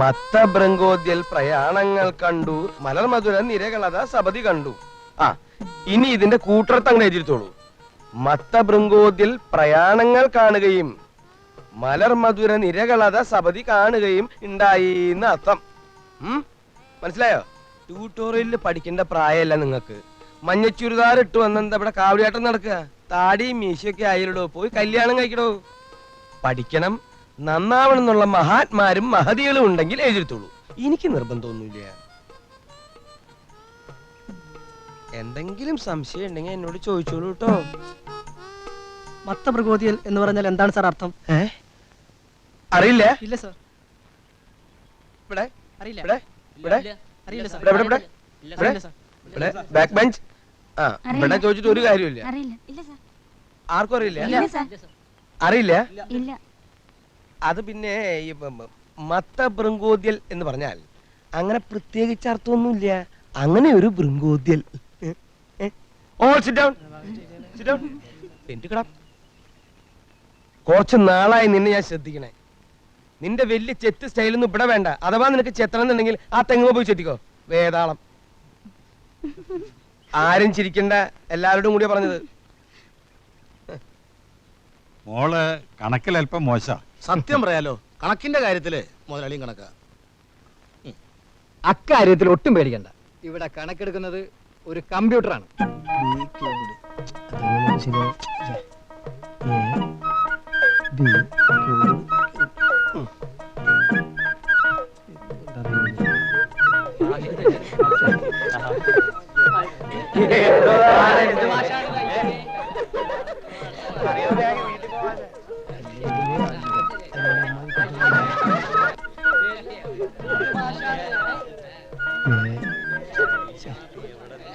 മത്തഭൃങ്കോദ്യൽ പ്രയാണങ്ങൾ കണ്ടു. മലർമധുര നിരകളത സപതി കണ്ടു. ആ ഇനി ഇതിന്റെ കൂട്ടർത്ത് അങ്ങനെ എഴുതിത്തോളൂ മത്തഭൃങ്കോദ്യൽ പ്രയാണങ്ങൾ കാണുകയും മലർമധുര നിരകളത സപതി കാണുകയും ഉണ്ടായി എന്ന് അർത്ഥം? മനസ്സിലായോ? ട്യൂട്ടോറിയലിൽ പഠിക്കേണ്ട പ്രായമല്ല നിങ്ങൾക്ക്. മഞ്ഞ ചുരിദാർ ഇട്ട് വന്നെന്താ ഇവിടെ കാവടിയാട്ടം നടക്കുക? താടിയും മീശയൊക്കെ ആയിരടോ പോയി കല്യാണം കഴിക്കടോ പഠിക്കണം. നന്നാവണം എന്നുള്ള മഹാത്മാരും മഹതികളും ഉണ്ടെങ്കിൽ എഴുതിത്തോളൂ എനിക്ക് നിർബന്ധമൊന്നുമില്ല. എന്തെങ്കിലും സംശയം ഉണ്ടെങ്കിൽ എന്നോട് ചോദിച്ചോളൂ കേട്ടോ. മത്തമൃഗോതിയൽ എന്ന് പറഞ്ഞാൽ എന്താണ് സാർ അർത്ഥം? അറിയില്ല? ഇല്ല സാർ. ഇവിടെ? അറിയില്ല. ഇവിടെ? ഇവിടെ? അറിയില്ല സാർ. ഇവിടെ ഇവിടെ ഇവിടെ? അറിയില്ല സാർ. ഇവിടെ? ബാക്ക് ബെഞ്ച് ആ ഇവിടെ ചോദിച്ചിട്ട് ഒരു കാര്യമില്ല അറിയില്ല. ഇല്ല സാർ. ആർക്കും അറിയില്ല? ഇല്ല സാർ. അറിയില്ല? ഇല്ല. അത് പിന്നെ മത്ത ബൃങ്കോദ്യൽ എന്ന് പറഞ്ഞാൽ അങ്ങനെ പ്രത്യേകിച്ച് അർത്ഥമൊന്നുമില്ല. അങ്ങനെ ഒരു എന്റെ കുറച്ച് നാളായി നിന്നെ ഞാൻ ശ്രദ്ധിക്കണേ. നിന്റെ വലിയ ചെത്ത് സ്റ്റൈലൊന്നും ഇവിടെ വേണ്ട. അഥവാ നിനക്ക് ചെത്തണം എന്നുണ്ടെങ്കിൽ ആ തെങ്ങ് പോയി ചെത്തിക്കോ. വേതാളം. ആരും ചിരിക്കണ്ട. എല്ലാവരോടും കൂടിയാ പറഞ്ഞത്. മോൾ കണക്കിൽ അല്പം മോശ. സത്യം പറയാലോ കണക്കിന്റെ കാര്യത്തിൽ മുതലാളിയും കണക്കാ. അക്കാര്യത്തിൽ ഒട്ടും പേടിക്കണ്ട. ഇവിടെ കണക്കെടുക്കുന്നത് ഒരു കമ്പ്യൂട്ടറാണ്.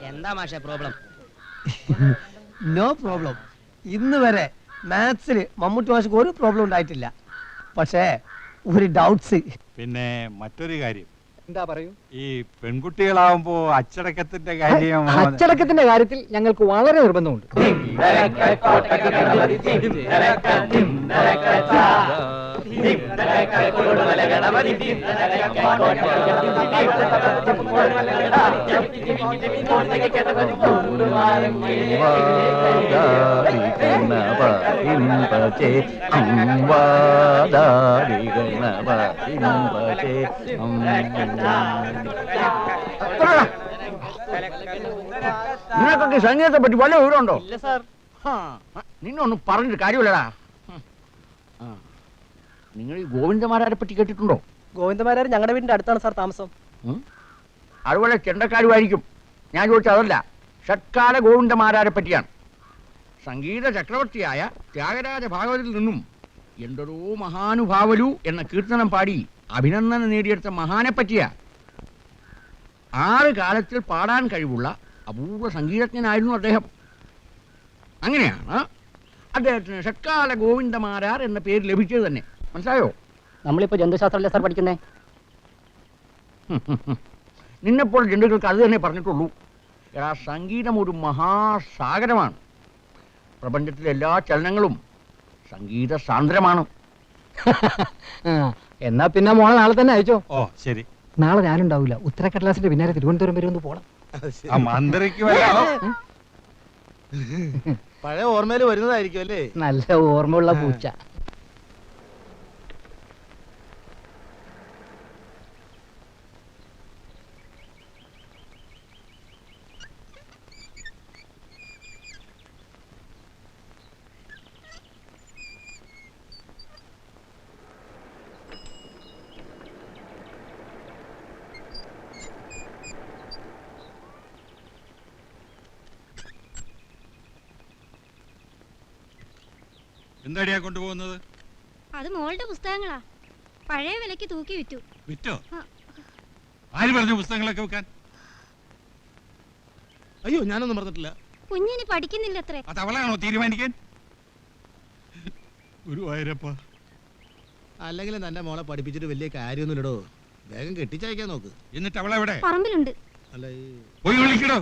എന്താ മാഷെ പ്രോബ്ലം നോ പ്രോബ്ലം ഇന്ന് വരെ മാത്സിൽ മമ്മൂട്ടി മാഷക്ക് ഒരു പ്രോബ്ലം ഉണ്ടായിട്ടില്ല. പക്ഷേ ഒരു ഡൗട്ട്സ് പിന്നെ മറ്റൊരു കാര്യം. എന്താ പറയൂ? ഈ പെൺകുട്ടികളാവുമ്പോ അച്ചടക്കത്തിന്റെ കാര്യം അച്ചടക്കത്തിന്റെ കാര്യത്തിൽ ഞങ്ങൾക്ക് വളരെ നിർബന്ധമുണ്ട്. നിനക്കൊക്കെ സംഗീതത്തെ പറ്റി വല്ല വിവരമുണ്ടോ നിന്നൊന്നും പറഞ്ഞിട്ട് കാര്യമില്ലടാ. നിങ്ങൾ ഈ ഗോവിന്ദമാരാരെ പറ്റി കേട്ടിട്ടുണ്ടോ? ഗോവിന്ദമാരാർ ഞങ്ങളുടെ വീടിന്റെ അടുത്താണ് സാർ താമസം? അതുപോലെ ചെണ്ടക്കാരുമായിരിക്കും. ഞാൻ ചോദിച്ചത് അതല്ല ഷട്കാല ഗോവിന്ദമാരാരെ പറ്റിയാണ്. സംഗീത ചക്രവർത്തിയായ ത്യാഗരാജ ഭാഗവതിൽ നിന്നും എന്തൊരോ മഹാനുഭാവലു എന്ന കീർത്തനം പാടി അഭിനന്ദനം നേടിയെടുത്ത മഹാനെ പറ്റിയ ആറ് കാലത്തിൽ പാടാൻ കഴിവുള്ള അപൂർവ സംഗീതജ്ഞനായിരുന്നു അദ്ദേഹം. അങ്ങനെയാണ് അദ്ദേഹത്തിന് ഷട്കാല ഗോവിന്ദമാരാർ എന്ന പേര് ലഭിച്ചത് തന്നെ. മനസ്സിലായോ? നമ്മളിപ്പോ ജന്തുശാസ്ത്രമല്ലേ സാർ പഠിക്കുന്നേ? നിന്നെപ്പോൾ ജന്തുക്കൾക്ക് അത് തന്നെ പറഞ്ഞിട്ടുള്ളൂ. എടാ സംഗീതം ഒരു മഹാസാഗരമാണ്. പ്രപഞ്ചത്തിലെ എല്ലാ ചലനങ്ങളും സംഗീത സാന്ദ്രമാണ്. എന്നാ പിന്നെ മോളെ നാളെ തന്നെ അയച്ചോ? ഓ ശരി. നാളെ ഞാനുണ്ടാവില്ല ഉത്തരക്കടലാസിന്റെ പിന്നാലെ തിരുവനന്തപുരം വരെ ഒന്ന് പോണം. ആ മന്ത്രിക്ക് വല്ലോ പഴയ ഓർമ്മയിൽ വരുന്നതായിരിക്കും അല്ലേ? നല്ല ഓർമ്മയുള്ള പൂച്ച. എന്താടിയാ കൊണ്ടുപോകുന്നത്? അത് മോളുടെ പുസ്തകങ്ങളാ. പഴയ വിലക്ക് തൂക്കി വിറ്റു. വിറ്റോ? ആര് പറഞ്ഞു പുസ്തകങ്ങളൊക്കെ വെക്കാൻ അയ്യോ ഞാനൊന്നും പറഞ്ഞിട്ടില്ല കുഞ്ഞിനി പഠിക്കുന്നില്ല അത്രേ അത് അവളാണോ തീരുമാനിക്കാൻ? ഗുരുവായൂരപ്പ. അല്ലെങ്കിൽ തന്റെ മോളെ പഠിപ്പിച്ചിട്ട് വലിയ കാര്യമൊന്നുമില്ലടോ. വേഗം കെട്ടിച്ചയക്കാൻ നോക്ക്. എന്നിട്ട് അവളെവിടെ? പറമ്പിലുണ്ട്. അല്ല ഈ പോയി വിളിക്കടോ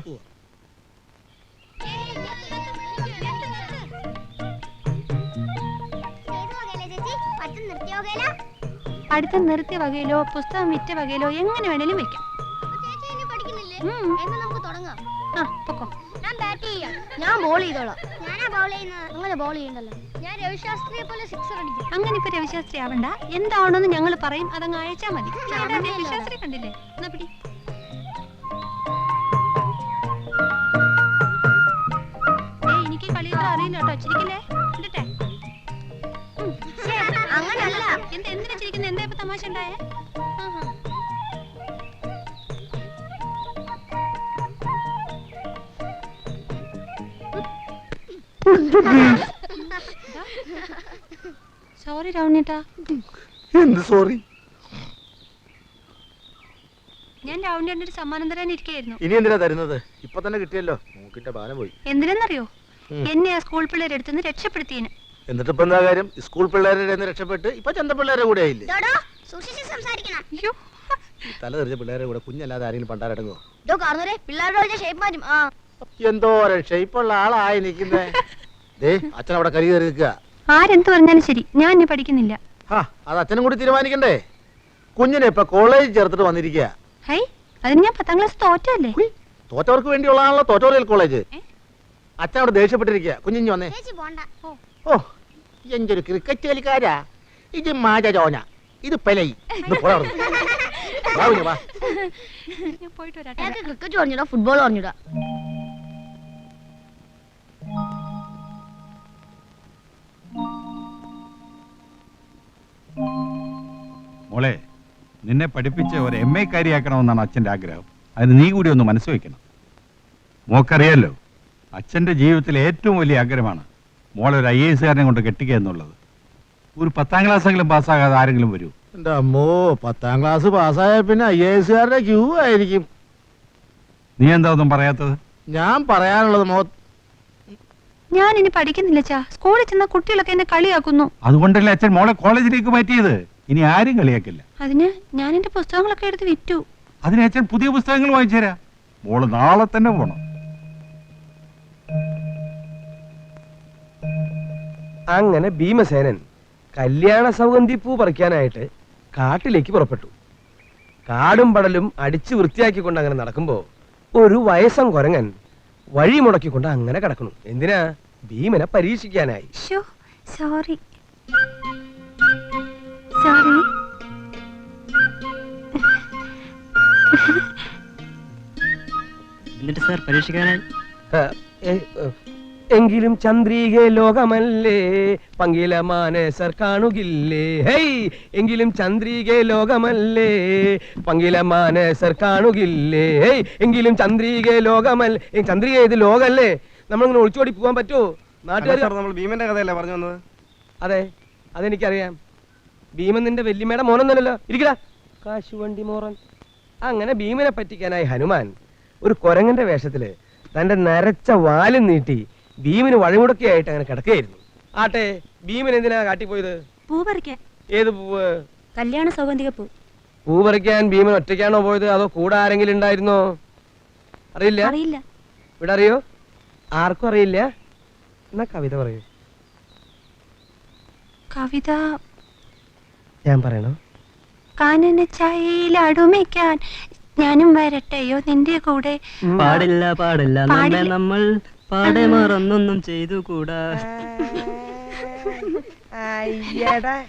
പഠിത്തം നിർത്തിയ വകയിലോ പുസ്തകം വിറ്റ വകയിലോ എങ്ങനെ വേണേലും വെക്കാം. ഞാൻ ബോൾ ചെയ്തോളാം. അങ്ങനെ ബോൾ ചെയ്യണ്ടല്ലോ. ഞാൻ രവിശാസ്ത്രിയെ പോലെ സിക്സർ അടിക്കും. അങ്ങനെ ഇപ്പൊ രവിശാസ്ത്രി ആവണ്ട. എന്താവണമെന്ന് ഞങ്ങൾ പറയും. അതങ്ങ് അയച്ചാ മതി. രവിശാസ്ത്രി കണ്ടില്ലേ? എന്നാ പിടി. എനിക്ക് കളിയൊക്കെ അറിയില്ല കേട്ടോ. ചിരിക്കില്ലേ? എന്താ എന്തിനാ ചിരിക്കുന്നത് എന്താ ഇപ്പൊ തമാശ ഉണ്ടായേ? ആഹാ. സോറി രാവണേട്ടാ എന്ത് സോറി ഞാൻ രാവണേട്ടന്റെ ഒരു സമ്മാനം തരാൻ ഇരിക്കുകയായിരുന്നു. ഇനി എന്തിനാ തരുന്നത്? ഇപ്പൊ തന്നെ കിട്ടിയല്ലോ. പോയി. എന്തിനെന്നറിയോ. എന്നെ ആ സ്കൂൾ പിള്ളേരെടുത്തുനിന്ന് രക്ഷപ്പെടുത്തിയതിന് എന്നിട്ട് ഇപ്പൊ എന്താ കാര്യം? സ്കൂൾ പിള്ളേരുടെ നിന്ന് രക്ഷപ്പെട്ട് ഇപ്പൊ ചന്ത പിള്ളേരെ കൂടെ ആയില്ലേ? ഡോഡോ സൂക്ഷിച്ച് സംസാരിക്കണം. അയ്യോ. തല തെറിച്ച പിള്ളേരെ കൂടെ കുഞ്ഞല്ലാതെ ആരെങ്കിലും പണ്ടാരടങ്ങോ ഇതോ കാണുന്നവരെ പിള്ളേരുടെ ഷേപ്പ് മാറ്റും. ആ. എന്തോരം ഷെയ്പ്പുള്ള ആളായി നിൽക്കുന്നേ. ദേ അച്ഛൻ അവിടെ കരി കയറി നിൽക്കുക. ആരെന്ത് പറഞ്ഞാലും ശരി ഞാൻ ഇനി പഠിക്കുന്നില്ല. ആ അത് അച്ഛനും കൂടി തീരുമാനിക്കണ്ടേ? കുഞ്ഞിനെ ഇപ്പൊ കോളേജിൽ ചേർത്തിട്ട് വന്നിരിക്കുക. ഹൈ അതിന് ഞാൻ പത്താം ക്ലാസ് തോറ്റല്ലേ തോറ്റവർക്ക് വേണ്ടിയുള്ളതാണല്ലോ തോറ്റോറിയൽ കോളേജ് അച്ഛൻ അവിടെ ദേഷ്യപ്പെട്ടിരിക്കുക. കുഞ്ഞിഞ്ഞു വന്നേ. ഓ എന്തൊരു ക്രിക്കറ്റ് കളിക്കാരാ. ഇത് മാജോന ഇത് പെലൈ. ക്രിക്കറ്റ് പറഞ്ഞിടാ ഫുട്ബോൾ പറഞ്ഞിടാ മോളെ നിന്നെ പഠിപ്പിച്ച് ഒരു എം എ കാര്യാക്കണമെന്നാണ് അച്ഛന്റെ ആഗ്രഹം. അതിന് നീ കൂടി ഒന്ന് മനസ്സ് വെക്കണം മോക്കറിയാലോ അച്ഛന്റെ ജീവിതത്തിലെ ഏറ്റവും വലിയ ആഗ്രഹമാണ് മോളെ ഒരു ഐ എസ് കാരനെ കൊണ്ട് കെട്ടിക്കുക എന്നുള്ളത്. ഒരു പത്താം ക്ലാസ് എങ്കിലും പാസ്സാകാതെ ആരെങ്കിലും വരൂ? എന്റെ അമ്മോ പത്താം ക്ലാസ് പാസ്സായ പിന്നെ ഐ എ എസുകാരുടെ ക്യൂ ആയിരിക്കും. നീ എന്താ ഒന്നും പറയാത്തത്? ഞാൻ പറയാനുള്ളത് മോ ഞാൻ ഇനി പഠിക്കുന്നില്ല ചാ സ്കൂളിൽ ചെന്ന കുട്ടികളൊക്കെ എന്നെ കളിയാക്കുന്നു. അതുകൊണ്ടല്ലേ അച്ഛൻ മോളെ കോളേജിലേക്ക് മാറ്റിയത്? ഇനി ആരും കളിയാക്കില്ല. അതിന് ഞാൻ എന്റെ പുസ്തകങ്ങളൊക്കെ എടുത്ത് വിറ്റു. അതിന് അച്ഛൻ പുതിയ പുസ്തകങ്ങൾ വാങ്ങിച്ചു തരാം. മോൾ നാളെ തന്നെ പോണം. അങ്ങനെ ഭീമസേനൻ കല്യാണ സൗഗന്ധി പൂ പറിക്കാനായിട്ട് കാട്ടിലേക്ക് പുറപ്പെട്ടു. കാടും പടലും അടിച്ചു വൃത്തിയാക്കിക്കൊണ്ട് അങ്ങനെ നടക്കുമ്പോൾ ഒരു വയസ്സം കുരങ്ങൻ വഴി മുടക്കിക്കൊണ്ട് അങ്ങനെ കിടക്കുന്നു. എന്തിനാ? ഭീമനെ പരീക്ഷിക്കാനായി. സോറി സോറി എന്നിട്ട് സാർ പരീക്ഷിക്കാനായി? എങ്കിലും ചന്ദ്രീകെ ലോകമല്ലേ? പങ്കില മാനസർ കാണുകില്ലേ? ഹൈ എങ്കിലും ചന്ദ്രീകെ ലോകമല്ലേ? പങ്കില മാനസർ കാണുകില്ലേ? ഹൈ എങ്കിലും ചന്ദ്രീകെ ലോകമല്ല ചന്ദ്രിക ഇത് ലോകല്ലേ? നമ്മളിങ്ങനെ ഒളിച്ചോടി പോകാൻ പറ്റുമോ നാട്ടുകാർ നമ്മൾ ഭീമന്റെ കഥയല്ലേ പറഞ്ഞു വന്നത്? അതെ അതെനിക്കറിയാം. ഭീമൻ നിന്റെ വല്യമ്മയുടെ മോനൊന്നല്ലോ ഇരിക്കടാ. കാശുവണ്ടി മോറൻ. അങ്ങനെ ഭീമനെ പറ്റിക്കാനായി ഹനുമാൻ ഒരു കൊരങ്ങന്റെ വേഷത്തിൽ തന്റെ നരച്ച വാലും നീട്ടി ഭീമിന് വഴിമുടക്കിയായിട്ട് അങ്ങനെ കിടക്കുകയായിരുന്നു. ആട്ടെ ഭീമൻ എന്തിനാ കാട്ടിപ്പോയത്? പൂ പറിക്കാൻ. ഏത് പൂവ്? കല്യാണ സൗഗന്ധിക പൂ. പൂ പറിക്കാൻ ഭീമൻ ഒറ്റയ്ക്കാണോ പോയത്? അതോ കൂടെ ആരെങ്കിലും ഉണ്ടായിരുന്നോ? അറിയില്ല? അറിയില്ല. ഇവിടെ അറിയോ? ആർക്കും അറിയില്ല. എന്നാ കവിത പറയൂ. കവിത. ഞാൻ പറയണോ? കാനന ചായയിലടുമിക്കാൻ ഞാനും വരട്ടെയോ നിന്റെ കൂടെ? പാടില്ല പാടില്ല. നമ്മെ പാടില്ല. നമ്മൾ പാടെ മറന്നൊന്നും ചെയ്തു കൂടാ അയ്യടാ.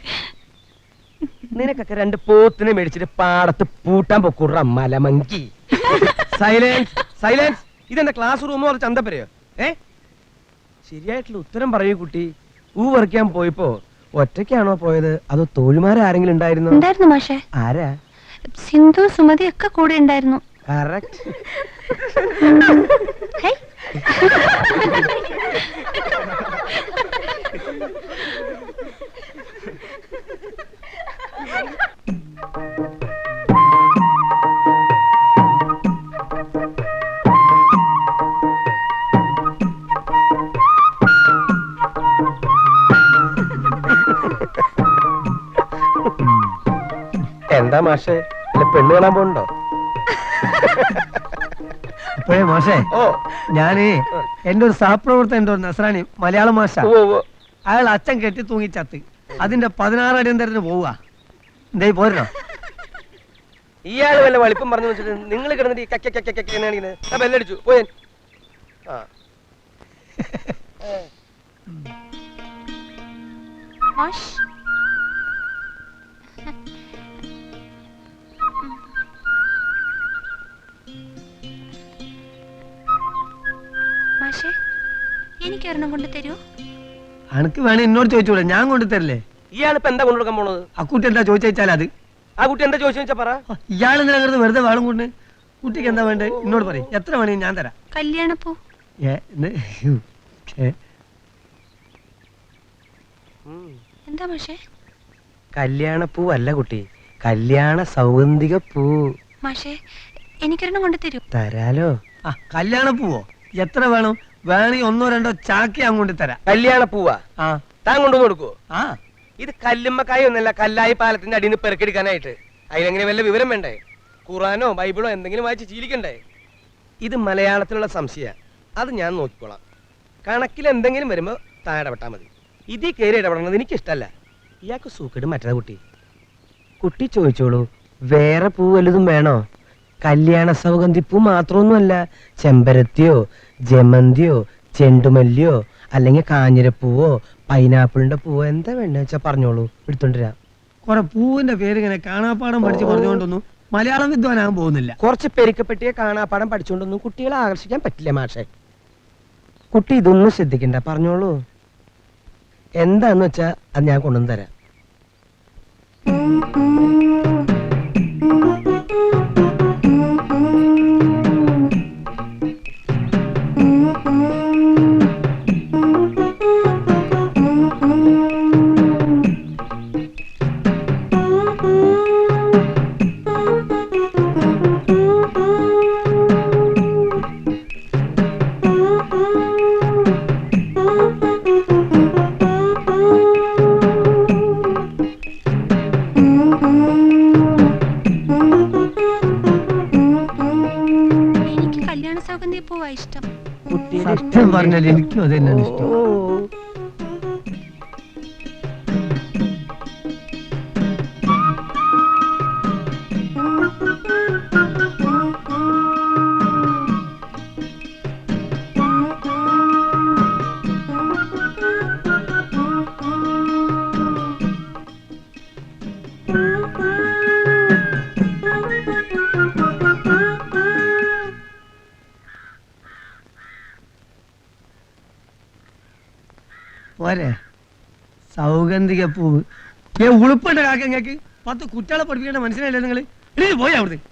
നിനക്കൊക്കെ രണ്ട് പോത്തിനെ മേടിച്ചിട്ട് പാടത്ത് പൂട്ടാൻ പൊക്കൂട മലമങ്കി. Silence silence. ഇതെന്താ ക്ലാസ് റൂമോ അത് ചന്തപ്പരയോ? ഏ? ശരിയായിട്ടുള്ള ഉത്തരം പറയൂ കുട്ടി. ഊ പറിക്കാൻ പോയപ്പോ ഒറ്റയ്ക്കാണോ പോയത്? അതോ തോഴിമാരാരെങ്കിലും ഉണ്ടായിരുന്നോ? ഉണ്ടായിരുന്നു മാഷേ. ആരാ? സിന്ധു സുമതി ഒക്കെ കൂടെ ഉണ്ടായിരുന്നു. കറക്റ്റ്. എന്താ മാഷേ? പെണ്ണ് കാണാൻ പോണ്ടോ ഇപ്പോഴേ മാഷേ ഓ. ഞാൻ എന്റെ ഒരു സഹപ്രവർത്തകൻ ഉണ്ട് ഒരു നസ്രാണി? മലയാള മാഷ. ഓ ഓ അയാൾ അച്ഛൻ കെട്ടി തൂങ്ങി ചത്ത്. അതിന്റെ പതിനാറ് അടിയന്തരത്തിന് പോവുക. എന്തേ പോരണോ ഇയാൾ വല്ല വളിപ്പം പറഞ്ഞു വെച്ചിട്ട് നിങ്ങൾ കിടന്നിട്ട് ഈ കക്ക കക്ക കക്ക ആ ബെല്ലടിച്ചു പോയൻ ആ. മാഷേ എനിക്കൊരെണ്ണം കൊണ്ട് തരൂ? അനക്ക് വേണേ എന്നോട് ചോദിച്ചൂടെ ഞാൻ കൊണ്ടു തരില്ലേ? ഇയാളിപ്പോ എന്താ കൊണ്ടുകൊടുക്കാൻ പോണത്? ആ കുട്ടി എന്താ ചോദിച്ചാൽ അത്? ആ കുട്ടി എന്താ ചോദിച്ചു വെച്ചാ പറ. ഇയാൾ എന്തിനാ വെറുതെ വെറുതെ വാളും കൊണ്ട് കുട്ടിക്ക് എന്താ വേണ്ടത് എന്നോട് പറയും. എത്ര വേണേ ഞാൻ തരാം. കല്യാണപ്പൂ. ഏ, ഏ, എന്താ മാഷേ? കല്യാണപ്പൂ അല്ല കുട്ടി. കല്യാണ സൗഗന്ധിക പൂ. മാഷേ എനിക്കൊരെണ്ണം കൊണ്ട് തരൂ. തരാലോ. ആ കല്യാണ പൂവോ എത്ര വേണം? വേണമെങ്കിൽ ഒന്നോ രണ്ടോ ചാക്കി അങ്ങോട്ട് തരാം. കല്യാണ പൂവാ. ആ. താൻ കൊണ്ടുവന്ന് കൊടുക്കുവോ? ആ. ഇത് കല്ലുമ്മക്കായ ഒന്നല്ല കല്ലായി പാലത്തിന്റെ അടിയിൽ നിന്ന് പെറുക്കെടുക്കാനായിട്ട് അതിനെങ്ങനെ വല്ല വിവരം വേണ്ടേ? ഖുറാനോ ബൈബിളോ എന്തെങ്കിലും വായിച്ച് ചീലിക്കണ്ടേ ഇത് മലയാളത്തിലുള്ള സംശയ. അത് ഞാൻ നോക്കിക്കോളാം. കണക്കിൽ എന്തെങ്കിലും വരുമ്പോ താൻ ഇടപെട്ടാ മതി. ഇതിൽ കയറി ഇടപെടണത് എനിക്കിഷ്ടല്ല. ഇയാൾക്ക് സൂക്കേട് മറ്റേ കുട്ടി. കുട്ടി ചോദിച്ചോളൂ വേറെ പൂ വല്ലതും വേണോ? കല്യാണ സൗഗന്ധിപ്പൂ പൂ മാത്രമൊന്നുമല്ല ചെമ്പരത്തിയോ ജമന്തിയോ ചെണ്ടുമല്ലിയോ അല്ലെങ്കിൽ കാഞ്ഞിരപ്പൂവോ പൈനാപ്പിളിന്റെ പൂവോ എന്താ വേണ്ട വെച്ചാ പറഞ്ഞോളൂ. എടുത്തോണ്ടിരാ കുറെ പൂവിന്റെ പേര് ഇങ്ങനെ കാണാപ്പാടം പഠിച്ച് പറഞ്ഞുകൊണ്ടൊന്നും മലയാളം വിദ്വാനാകാൻ പോകുന്നില്ല. കുറച്ച് പെരുക്കപ്പെട്ടിയെ കാണാപ്പാടം പഠിച്ചുകൊണ്ടൊന്നും കുട്ടികളെ ആകർഷിക്കാൻ പറ്റില്ല മാഷെ. കുട്ടി ഇതൊന്നും ശ്രദ്ധിക്കണ്ട പറഞ്ഞോളൂ. എന്താന്ന് വെച്ചാ അത് ഞാൻ കൊണ്ടുവന്ന് തരാം. കുട്ടിയുടെ സത്യം പറഞ്ഞാൽ എനിക്കും അത് തന്നെയാണ് ഇഷ്ടം സൗഗന്ധിക പൂവ് ഞാൻ ഉളുപ്പുണ്ട് കാക്ക നിങ്ങൾക്ക് പത്ത് കുട്ടികളെ പഠിപ്പിക്കേണ്ട മനസ്സിലായില്ലേ നിങ്ങൾ പോയി അവിടുന്ന്.